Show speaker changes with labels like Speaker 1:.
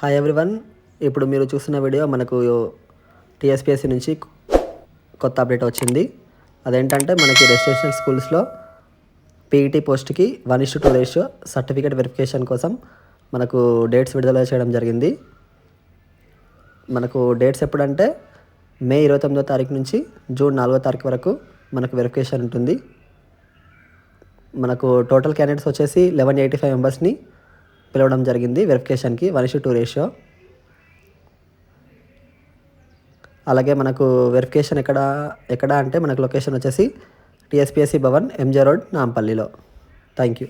Speaker 1: Hi everyone ఇప్పుడు మీరు చూస్తున్న వీడియో మనకు టీఎస్పిఎస్సి నుంచి కొత్త అప్డేట్ వచ్చింది. అదేంటంటే మనకి రెసిడెన్షియల్ స్కూల్స్లో పీఈటీ పోస్ట్కి one is to two ratio certificate verification కోసం మనకు డేట్స్ విడుదల చేయడం జరిగింది. మనకు డేట్స్ ఎప్పుడంటే మే ఇరవై తొమ్మిదో తారీఖు నుంచి జూన్ నాలుగో తారీఖు వరకు మనకు వెరిఫికేషన్ ఉంటుంది. మనకు టోటల్ క్యాండిడేట్స్ వచ్చేసి లెవెన్ ఎయిటీ ఫైవ్ మెంబర్స్ని పిలవడం జరిగింది వెరిఫికేషన్కి వన్ ఇషు టూ రేషియో. అలాగే మనకు వెరిఫికేషన్ ఎక్కడ ఎక్కడ అంటే మనకు లొకేషన్ వచ్చేసి TSPSC Bhavan MJ road నాంపల్లిలో. Thank you